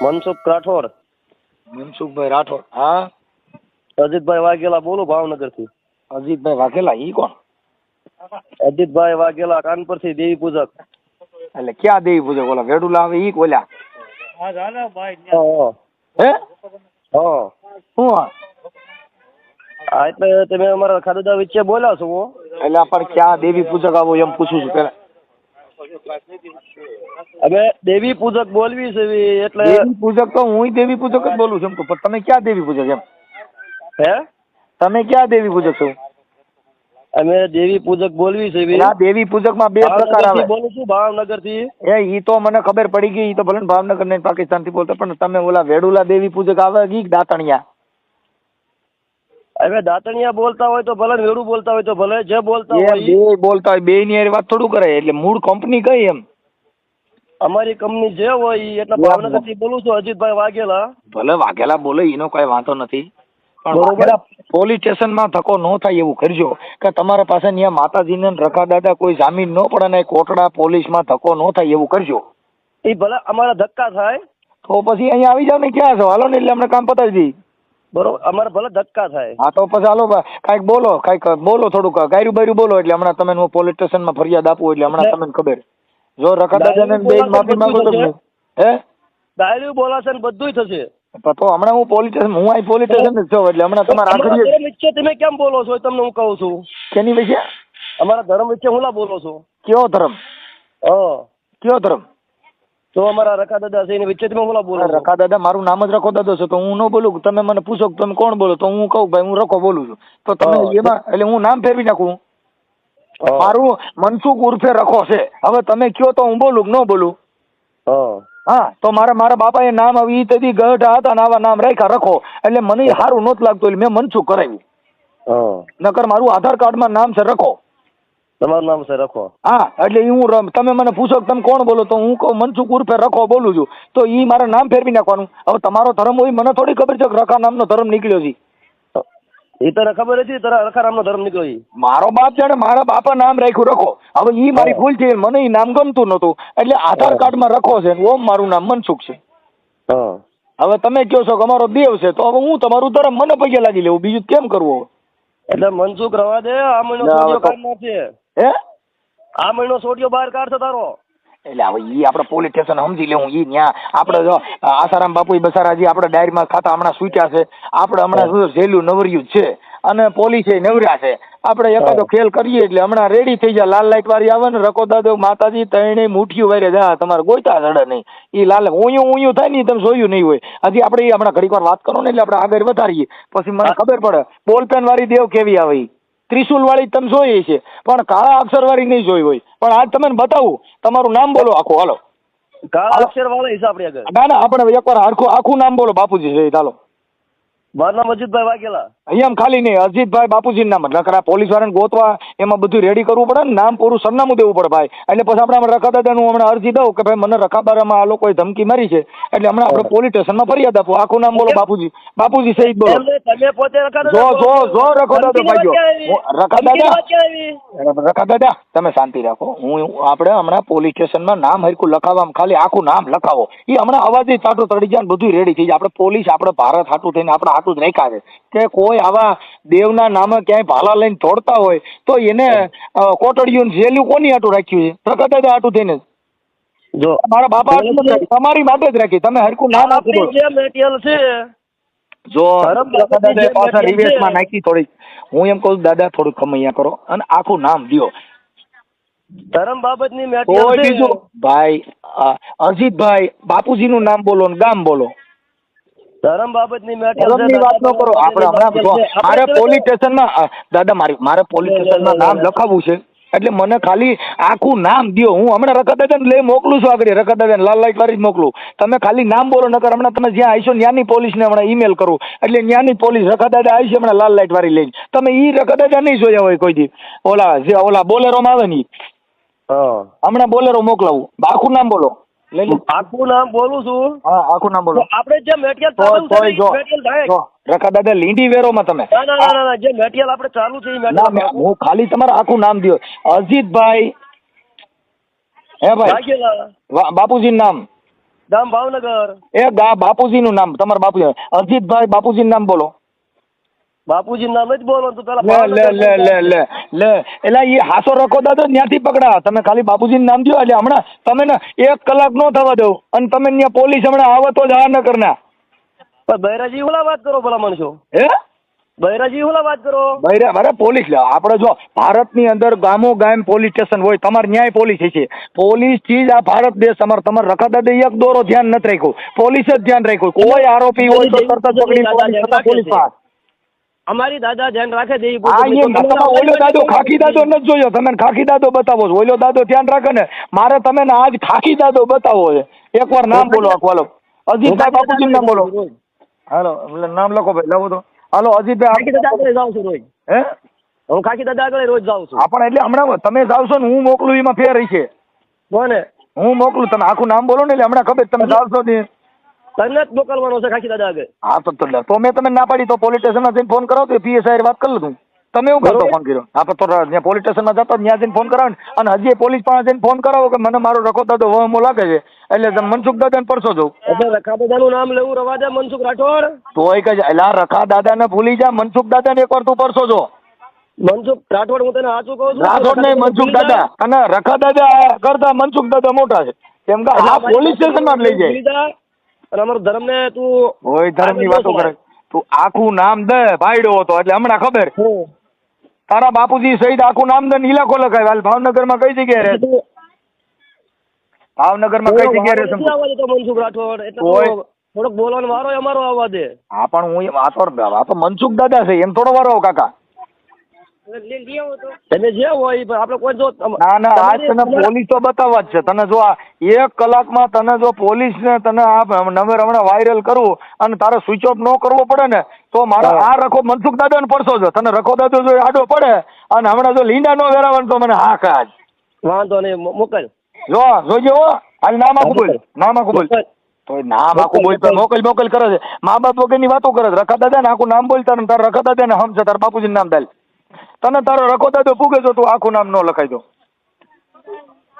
મનસુખ રાઠોડ. મનસુખભાઈ રાઠોડ હા? અજીતભાઈ વાઘેલા બોલું ભાવનગરથી. અજીતભાઈ વાઘેલા ઈ કોણ? અજીતભાઈ વાઘેલા કાનપુરથી દેવી પૂજક. એટલે ક્યાં દેવી પૂજક? ઓલા વેડુલા આવે ઈ કોલ્યા હા હા. શું હા. એટલે તમે અમારા ખાદુદા વચ્ચે બોલ્યા છો એટલે આપણે પણ ક્યાં દેવી પૂજક આવો એમ પૂછું છું પેલા. અમે દેવી પૂજક બોલવી છે એટલે દેવી પૂજક તો હું દેવી પૂજક જ બોલું છું પણ તમે ક્યાં દેવી પૂજક એમ? હે? તમે ક્યાં દેવી પૂજક છો? અમે દેવી પૂજક બોલવી છે આ દેવી પૂજકમાં બે પ્રકાર આવે. બોલું છું ભાવનગરથી. એ ઈ તો મને ખબર પડી ગઈ ઈ તો ભલે ભાવનગર ને પાકિસ્તાનથી બોલતા પણ તમે ઓલા વેડુલા દેવી પૂજક આવે ઈ દાતણિયા. હવે દાતણિયા બોલતા હોય તો ભલે વેડું બોલતા હોય તો ભલે જે બોલતા હોય બે બોલતા હોય બે ની વાત થોડું કરે એટલે મૂળ કંપની કઈ એમ? અમારી કંપની જે હોય એટલે ભાવનગરથી બોલું છું અજીતભાઈ વાઘેલા. ભલે વાઘેલા બોલે એનો કઈ વાંધો નથી. પણ પોલીસ સ્ટેશનમાં ધક્કો ન થાય એવું કરજો કે તમારા પાસે ત્યાં માતાજીને ને રખા દાદા કોઈ જામીન ન પડે ને કોટડા પોલીસમાં ધક્કો ન થાય એવું કરજો. એ ભલે અમારા ધક્કા થાય. તો પછી અહીંયા આવી જાવ ને ક્યાં છો? હાલો ને એટલે અમને કામ પતાવી દઈ બરોબર અમારે ભલે ધક્કા થાય. હા તો પછી હાલો કાંઈક બોલો કાંઈક બોલો થોડુંક ગાયરું બાયરું બોલો એટલે હમણાં તમે હું પોલીસ સ્ટેશનમાં ફરિયાદ આપું એટલે હમણાં તમને ખબર. જો રખા દાદાને બેન માફી માંગો તો હે? ડાયરી બોલાશે ને બધુંય થશે. તો હમણાં હું પોલીસ સ્ટેશન હું અહીં પોલીસ સ્ટેશન જ છું એટલે હમણાં તમારા આખરી ધર્મ તમે કેમ બોલો છો? તમને હું કહું છું. કેની વિશે? અમારા ધર્મ વિશે હું ના બોલો છો? કયો ધર્મ? હ. કયો ધર્મ? તો અમારા રકા દાદા છે એની હું બોલો છો. રખા દાદા મારું નામ જ રખો દાદો છે તો હું ન બોલું? તમે મને પૂછો કે તમે કોણ બોલો? તો હું કહું ભાઈ હું રખો બોલું છું. તો તમે એમાં એટલે હું નામ ફેરવી નાખું? મારું મનસુખ ઉર્ફે રખો છે. હવે તમે કયો તો હું બોલું કે ન બોલું? હા. હા તો મારા મારા બાપા એ નામ આવી તેથી ગઢ હતા ને આવા નામ રાખ્યા રખો. એટલે મને સારું નહોતું લાગતું એટલે મેં મનસુખ કરાવ્યું. નકર મારું આધાર કાર્ડમાં નામ છે રખો. તમારું નામ છે રખો. હા એટલે હું તમે મને પૂછો કે તમે કોણ બોલો તો હું કહું મનસુખ ઉર્ફે રખો બોલું છું. તો એ મારે નામ ફેરવી નાખવાનું. હવે તમારો ધર્મ હોય મને થોડી ખબર છે કે રખા નામનો ધર્મ નીકળ્યો છે. એ તને ખબર હતી તારા રખારામનો ધર્મ નીકળ્યો. મારો બાપ જાણે મારા બાપા નામ રાખ્યું રખો. હવે એ મારી ભૂલ છે મને એ નામ ગમતું નહોતું. એટલે આધાર કાર્ડમાં રખો છે ઓમ મારું નામ મનસુખ છે. હવે તમે કહો છો કે અમારો દેવ છે તો હવે હું તમારું ધર્મ મને પગે લાગી લેવું બીજું કેમ કરવું એટલે મનસુખ રવા દે આ મહિનો ના, હે? આ મહિનો સોડિયો બહાર કાઢશે તારો. એટલે હવે ઈ આપણે પોલીસ સ્ટેશન સમજી લેવું ઈ ન્યા આપણે જો આસારામ બાપુ બસારાજી આપણે ડાયરીમાં ખાતા હમણાં સૂટ્યા છે આપણે હમણાં જેલું નવર્યું છે. અને પોલીસે નવર્યા છે. આપણે એકાદો ખેલ કરીએ એટલે હમણાં રેડી થઈ જાય લાલ લાઈટ વાળી આવે ને રકો દાદો માતાજી તણે મુઠ્ઠીઓ વારે જા તમારે ગોઈતા ચડે નહીં. ઈ લાલ ઊંયું ઊંયું થાય ને તમે જોયું નહીં હોય. હજી આપણે હમણાં ઘડીક વાર વાત કરો ને એટલે આપણે આગળ વધારીએ. પછી મને ખબર પડે બોલપેન વાળી દેવ કેવી આવે ઈ ત્રિશુલ વાળી તમે જોઈ છે પણ કાળા અક્ષર વાળી નહીં જોઈ હોય. પણ આજ તમે બતાવું. તમારું નામ બોલો આખું હાલો. કાળા અક્ષર વાળા હિસાબ આગળ. ના ના આપણે એકવાર આખું આખું નામ બોલો બાપુજી જઈ ચાલો મારું નામ અજીતભાઈ વાઘેલા. અહીંયા ખાલી નહીં અજીતભાઈ બાપુજી નામ નકરા પોલીસ વાળાને ગોતવા એમાં બધું રેડી કરવું પડે ને નામ પૂરું સરનામું દેવું પડે ભાઈ. એટલે પછી આપણે રખા દાદાનું હમણાં અરજી દઉં કે ભાઈ મને રખાબારામાં આ લોકોએ ધમકી મારી છે. એટલે હમણાં આપણે પોલીસ સ્ટેશનમાં ફરિયાદ આપો. આખું નામ બોલો બાપુજી. બાપુજી સહિત બોલો. એમ નહીં, તમે પોતે રખા જો જો જો રખો દાદો હું- રખા દાદા? રખા દાદા તમે શાંતિ રાખો. હું આપણે હમણાં પોલીસ સ્ટેશનમાં નામ હરકું લખાવવામાં ખાલી આખું નામ લખાવો. એ હમણાં અવાજ ચાટો તડી જાય ને બધું રેડી થઈ જાય. આપણે પોલીસ આપણે ભારત હાટું થઈને આપણે હાટું જ રાખ્યા છે. કે કોઈ આવા દેવના નામે ક્યાંય ભાલા લઈને દોડતા હોય તો એને કોટડીયું ને કોની આટું રાખ્યું છે? પ્રગટ દાદા આટું થઈને જો. મારા બાપા. તમારી માટે જ રાખી. તમે હરકું નામ આપી દો. જે મેટિયલ છે. જો પાછા રિવેશમાં નાખી થોડીક. હું એમ કહું છું, દાદા થોડુંક ખમૈયા કરો અને આખું નામ દ્યો ધર્મ બાબતની મેટિયલ બીજું ભાઈ અજીતભાઈ બાપુજીનું નામ બોલો ને ગામ બોલો. ધર્મ બાબતની ધર્મની વાત ન કરો. આપણે હમણાં મારે પોલીસ સ્ટેશનમાં દાદા મારી મારે પોલીસ સ્ટેશનમાં નામ લખાવવું છે. એટલે મને ખાલી આખું નામ દો હું હમણાં રખા લઈ મોકલું છું આગળ રખા લાલ લાઈટ વાળી જ મોકલું. તમે ખાલી નામ બોલો નકર હમણાં તમે જ્યાં આવીશો ત્યાંની પોલીસને હમણાં ઈમેલ કરું. એટલે ત્યાંની પોલીસ રખા દાદા આવી છે હમણાં લાલ લાઈટ વાળી લઈને. તમે ઈ રખા દાદા નહીં જોયા હોય કોઈ દી. ઓલા જે ઓલા બોલેરોમાં આવે ને. હમણાં બોલેરો મોકલાવું. આખું નામ બોલો. આખું નામ બોલું છું? હા આખું નામ બોલો. આપણે જે મેટિયલ ચાલુ છે જો રખા દાદા લીંડી વેરોમાં તમે. ના ના ના ના, ના જે મેટિયલ આપણે ચાલુ છે એ ના હું ખાલી તમારું આખું નામ દો અજીતભાઈ. હે ભાઈ? બાપુજી નામ. ગામ ભાવનગર. એ ગા બાપુજીનું નામ તમારા બાપુ અજીતભાઈ બાપુજી નામ બોલો. બાપુજી નામ જ બોલો તો પેલા લે લે લે લે લે એટલે એ હાસો રખો દાદો ત્યાંથી પકડા તમે ખાલી બાપુજી નામ દો એટલે હમણાં તમે ને એક કલાક નો થવા દો અને તમે ત્યાં પોલીસ હમણાં આવે તો જ આ ન કરના પણ બૈરાજી ઓલા વાત કરો ભલા માણસો હે? બૈરાજી ઓલા વાત કરો. બૈરા મારે પોલીસ લે. આપણે જો ભારતની અંદર ગામો ગામ પોલીસ સ્ટેશન હોય તમારે ન્યાય પોલીસ છે પોલીસ ચીજ આ ભારત દેશ અમાર તમારે રખા દાદા એક દોરો ધ્યાન નથી રાખ્યું. પોલીસ જ ધ્યાન રાખ્યું. કોઈ આરોપી હોય તો તરત જ પકડી પોલીસ પાસ અમારી દાદા ધ્યાન રાખે છે ઈ આ પોતે- એ તમે ઓલો દાદો ખાખી દાદો ન જોયો. તમે ખાખી દાદો બતાવો છો. ઓલો દાદો ધ્યાન રાખે ને? મારે તમે ને આજ ખાખી દાદો બતાવો છે. એકવાર નામ બોલો આખું અજીતભાઈ બાપુજી નામ બોલો. હાલો એટલે નામ લખો ભાઈ લખો તો. હાલો ખાખી દાદા અજીતભાઈ આગળ જાઉં છું રોજ. હે? હું ખાખી દાદા આગળ રોજ જાઉં છું. હા પણ એટલે હમણાં તમે જાવ છો ને હું મોકલું એમાં ફેર છે કોને? હું મોકલું તમે આખું નામ બોલો ને એટલે હમણાં ખબર તમે જાવશો ને. તને જ મોકલવાનો છે ખાખી દાદા આગળ. હા તો તો તો મેં તમે ના પાડી તો પોલીસ સ્ટેશનમાં જઈને ફોન કરાવો તો પીએસઆઈ વાત કરી લઉં તમે એવું કરતો ફોન કર્યો. હા તો ત્યાં પોલીસ સ્ટેશનમાં જતો ત્યાં જઈને ફોન કરાવો ને. અને હજી પોલીસ પાસે જઈને ફોન કરાવો કે મને મારો રખો દાદો વહમો લાગે છે. એટલે મનસુખ દાદા ને પરસો જવું એટલે રખા દાદાનું નામ લેવું રવા દે મનસુખ રાઠોડ. તોય કે એટલે રખા દાદા ને ભૂલી જા મનસુખ દાદાને એકવાર તું પરસો જો મનસુખ રાઠોડ હું તને સાચું કહું છું? રાઠોડ નહીં મનસુખ દાદા. અને રખા દાદા કરતા મનસુખ દાદા મોટા છે. કેમ કે આ પોલીસ સ્ટેશનમાં લઈ જાય. અને અમારો ધર્મ ને તું હોય ધર્મની વાતો કરે. તું આખું નામ દે ભાઈડો હતો એટલે હમણાં ખબર. તારા બાપુજી સહિત આખું નામ દે ઇલાકો લખાય. હાલ ભાવનગરમાં કઈ જગ્યાએ રહે? ભાવનગર ભાવનગરમાં કઈ જગ્યાએ રહે દેતો મનસુખ રાઠોડ એટલે થોડોક બોલવાનો વારો અમારો આવવા દે. હા પણ હું આ તો આ તો મનસુખ દાદા છે એમ થોડો વારો કાકા. તમે જે હોય આપણે કોઈ જો ના ના આજ તને પોલીસ તો બતાવવા જ છે. તને જો આ એક કલાકમાં તને જો પોલીસ ને તને આ નંબર હમણાં વાયરલ કરું અને તારે સ્વિચ ઓફ ન કરવો પડે ને તો મારા. આ રખો મનસુખ દાદા ને પડશો છે તને રખો દાદો જો આડો પડે અને હમણાં જો લીંડા નો વેરાવાનું તો મને હા કાજ વાંધો નહીં મોકલ. જો જોજો હો. હાલ નામ આખું બોલ. નામ આખું બોલ. તો નામ આખું બોલતા મોકલ. મોકલ કરે છે. મા બાપ વગરની વાતો કરે છે. રખા દાદા ને આખું નામ બોલતા ને તારા રખા દાદા ને હમ છે તારા બાપુજી નામ દાલ તને તારો રખો દાદો પૂગે છો તું આખું નામ નો લખાઈ દો.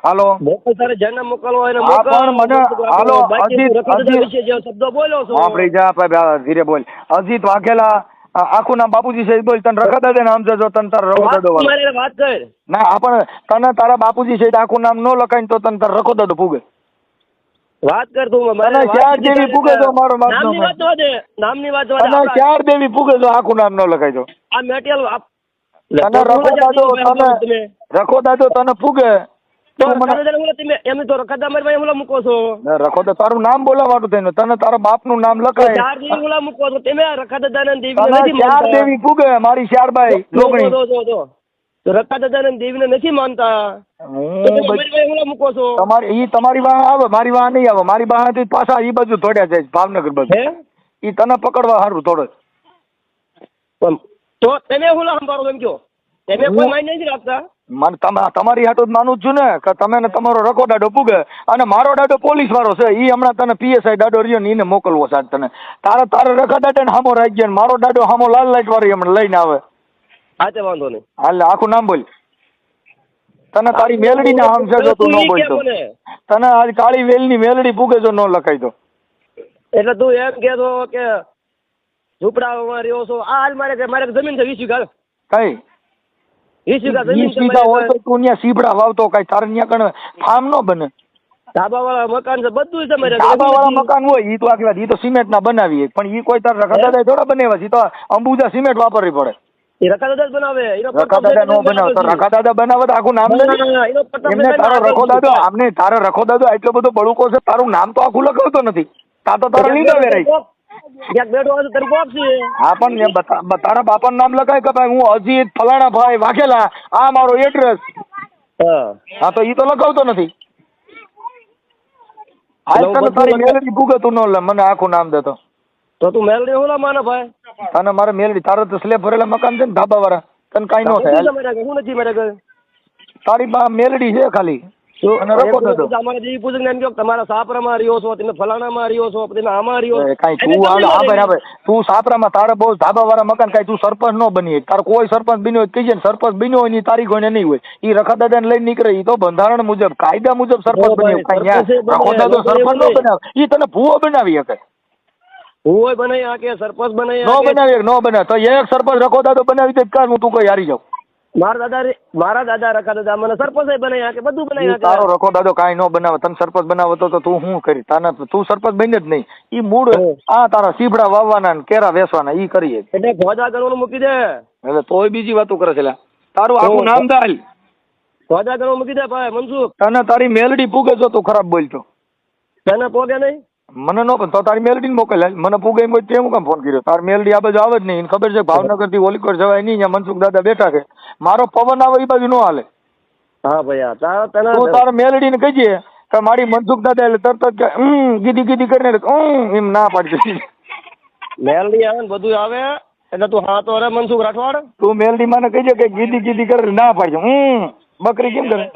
હાલો? મોકલ તારે જેને મોકલવો એને મોકલ. પણ મને- હાલો, અજીત- અજીત- વિશે જે શબ્દો બોલ્યો છો. વાપરી જા ભાઈ ભાઈ, ધીરે બોલ. અજીત વાઘેલા આખું નામ બાપુજી સહિત બોલ. તને રખા દાદા નામ જજો તને તારો રખો દાદો વાત કર. ના આપણ પણ તને તારા બાપુજી સહિત આખું નામ નો લખાય તો તને તારો રખો દાદો પૂગે. વાત કર તું વાત ચાર દેવી. પૂગે તો મારો નામની વાત નામની વાત ચાર દેવી પૂગે તો આખું નામ નો લખાય તો. આ મેટેરિયલ તને રખો દાદો તને રખો દાદો તને દાદા મારી છો. તારું નામ બોલાવાનું તને તારા નામ લખાય. દેવી છો. નથી માનતા. મારી દેવી ને નથી છો. તમારી ઈ તમારી વાહ આવે મારી વાહ નહીં આવે. મારી વાહથી પાછા ઈ બાજુ થોડ્યા જાય ભાવનગર બાજુ. ઈ તને પકડવા સારું થોડો તો તમે ઓલા સંભાળો એમ કયો તમે કોઈ માઇન્ડ નથી રાખતા. મને તમે તમારી હાટો જ માનું જ છું ને કે તમે ને તમારો રકો દાડો પૂગે. અને મારો દાડો પોલીસ વાળો છે એ હમણાં તને પીએસઆઈ દાડો રહ્યો ને એને મોકલવો સાહેબ તને. તારે તારે રખા દાડે ને હામો રાખી ગયા મારો દાડો હામો લાલ લાઈટ વાળી હમણાં લઈને આવે. હા તે વાંધો નહીં. હાલ આખું નામ બોલ. તને તારી મેલડી ને આમ છે જો તું ન બોલતો. તને આજ કાળી વેલની મેલડી પૂગે જો ન લખાઈ દો એટલે તું એમ કહેતો કે ઝૂંપડામાં રહ્યો છો. આ હાલ મારે મારે જમીન છે વીસ વીઘા. કઈ? વીસ વીઘા જમીન વીઘા હોય તો તું ત્યાં સીપડા વાવતો કઈ. તારે ત્યાં કણ ફાર્મ નો બને. ધાબા વાળા મકાન છે બધું છે ધાબા વાળા મકાન હોય ઈ તો આખી વાત ઈ તો સિમેન્ટ ના બનાવીએ. પણ ઈ કોઈ તાર રખા થોડા બનાવ્યા છે. તો અંબુજા સિમેન્ટ વાપરવી પડે. એ બનાવે. એનો નો બનાવે. તો બનાવે તો આખું નામ દે ને. ના, ના, એનો પ્રતાપ એમને તારો ના રખો આપે આમને તારો રખો એટલો બધો બળુકો છે તારું નામ તો આખું લખાવતો નથી. તા તો તારો લીધા વેરાય. ક્યાંક બેઠો હોય તો તને કોક હા પણ તારા બાપાનું નામ લખાય કે ભાઈ હું અજીત ફલાણા ભાઈ વાઘેલા આ મારો એડ્રેસ હા. તો ઈ તો લખાવતો નથી. તારી મેલડી ભૂગે તું નો લે મને આખું નામ દેતો તો. તું મેલડી હોલા માને ભાઈ? તને મારે મેલડી તારો તો સ્લેબ ભરેલા મકાન છે ને ધાબા વાળા તને કાંઈ નો થાય નથી મારે તારી બા મેલડી છે ખાલી. તો અને રખો દાદો અમારે જેવી પૂછે એમ કે તમારા સાપરામાં રહ્યો છો તમે ફલાણામાં રહ્યો છો તમે આમાં રહ્યો કાંઈ તું હાલ હા તે તું સાપરામાં તારે બહુ મકાન કાંઈ તું સરપંચ ન બની. તારે કોઈ સરપંચ બન્યો હોય કહીજે સરપંચ બન્યો હોયની તારીખ હોય ને નહીં હોય. એ રખાદાદાને લઈને નીકળે એ તો બંધારણ મુજબ કાયદા મુજબ સરપંચ બન્યો કાંઈ બને, સરપંચ નો બનાવે. એ તને ભૂવો બનાવી શકે. હુંય બનાવી હાકે સરપંચ બનાવી નો. બનાવી નો બનાવે. તો એક સરપંચ રખોદાદો બનાવી દે કાં હું તું કોઈ હારી જાઉં? મારા દાદા મારા દાદા રખા દાદા મને સરપંચ બનાવી બધું બનાવી તારો હાકે રખોદાદો કાંઈ નો બનાવે તને સરપંચ બનાવો તો તો શું કરી તાને તું સરપંચ બને જ નહીં. ઈ મૂળ આ તારા સીભડા વાવવાના ને કેરા વેસવાના ઈ કરીએ એટલે ભોજા કરવાનું મૂકી દે. એટલે તોય બીજી વાતો કરે છે તારું આખું નામ થાય ભોજા ગણવાનું મૂકી દે ભાઈ મનસુખ. તને તારી મેલડી પૂગે જો તું ખરાબ બોલતો. તને પોગે નહીં? મને નો પણ તો તારી મેલડી મોકલ. મને પૂગે એમ તે હું કામ ફોન કર્યો? તારી મેલડી આ બાજુ આવે જ નહીં. ખબર છે ભાવનગરથી ઓલીકોટ જવાય નહીં. અહીંયા મનસુખ દાદા બેઠા છે. મારો પવન આવે એ બાજુ નો હાલે. હા ભાઈ તારા તું તારા મેલડી ને કહીએ કે મારી મનસુખ દાદા એટલે તરત જ ગીધી ગીધી કરીને એમ ના પાડી મેલડી આવે ને બધું આવે એટલે તું હા તો અરે મનસુખ રાઠવાડ. તું મેલડી માને કહીજે કે ગીધી ગીધી કરે ના પાડી હમ બકરી કેમ કરે?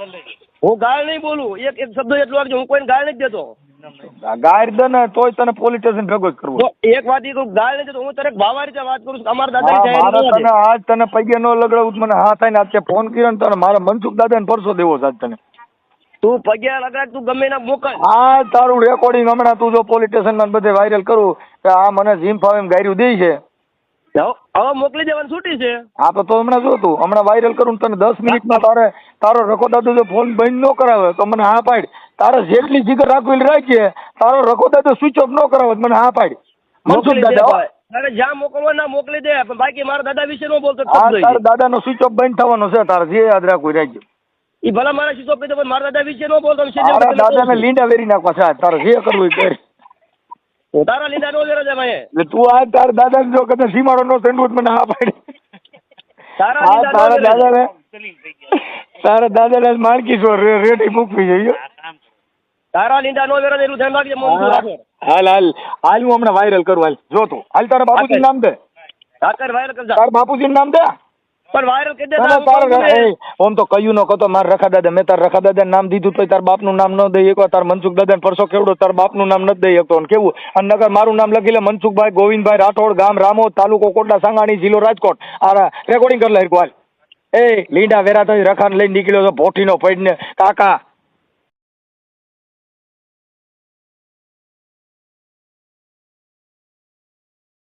હું ગાળ નહીં બોલું. એક એક શબ્દ એટલો હું કોઈને ગાળ નથી દેતો. ગાયર દે ને તોય તને પોલીસ સ્ટેશન ભેગો જ કરવો તો એક વાત ઈ કહું ગાળ નથી હું તારે ભાવા રીતે વાત કરું છું. અમારા હા, દાદાની તને આજ તને પૈયે નો લગાડવું મને હા થાય આજે ફોન કર્યો ને તને મારા મનસુખ દાદાને પરસો દેવો છે આજ તને. તું પગે લગાડ તું ગમે ના મોકલ. આ તારું રેકોર્ડિંગ હમણાં તું જો પોલીસ સ્ટેશન બધે વાયરલ કરું કે આ મને જીમ ફાવે એમ ગાયરું દે છે. હવે મોકલી દેવાની છૂટી છે. હા તો તો હમણાં જો તું હમણાં વાયરલ કરું તને દસ મિનિટમાં તારે તારો રખો દાદુ જો ફોન બંધ ન કરાવે તો મને હા પાડ. તારે જેટલી જીગર રાખવી રાખીએ તારો રખો દાદુ સ્વિચ ઓફ ન કરાવે મને હા પાડ. મનસુખ દાદા. તારે જ્યાં મોકલવા ના મોકલી દે પણ બાકી મારા દાદા વિશે નો બોલતો તારા દાદાનો સ્વિચ ઓફ બંધ થવાનો છે તારે જે યાદ રાખવું એ રાખજો. ઈ ભલા મારા પણ મારા દાદા વિશે નો બોલતો દાદાને લીંડા વેરી નાખવા છે તારે જે કરવું એ કર તારા લીધા નો વેરો છે ભાઈ એટલે તું આ તાર દાદા જો કદાચ સીમાડો નો સેન્ડવિચ મને હા પાડી. તારા હા લીધા નો તારા દાદા ને તારા માણકી છો રે- રેડી મૂકવી જોઈએ તારા લીધા નો છે એનું ધ્યાન રાખજે રાઠોડ. હાલ હાલ. હાલ હું હમણાં વાયરલ કરું હાલ. જો તું. હાલ તારા બાપુજી નામ દે. ઠાકર વાયરલ કર તારા બાપુજી નામ દે. પણ વાયરલ કરી દે ના, ના, તારે ઓમ તો કયું ન કતો મારા રખા દાદા મેં તાર રખા દાદા નામ દીધું તો બાપ બાપનું નામ ન દઈ એકવાર તાર મનસુખ દાદા પરસો કેવડો બાપ બાપનું નામ ન દઈ શકતો. ને કેવું? અને નગર મારું નામ લખી લે મનસુખભાઈ ગોવિંદભાઈ રાઠોડ ગામ રામો તાલુકો કોટડા સાંગાણી જિલ્લો રાજકોટ. આ રેકોર્ડિંગ કરી લે હાલ. એ લીંડા વેરા તો રખાને લઈને નીકળ્યો તો ભોઠીનો પડીને. કાકા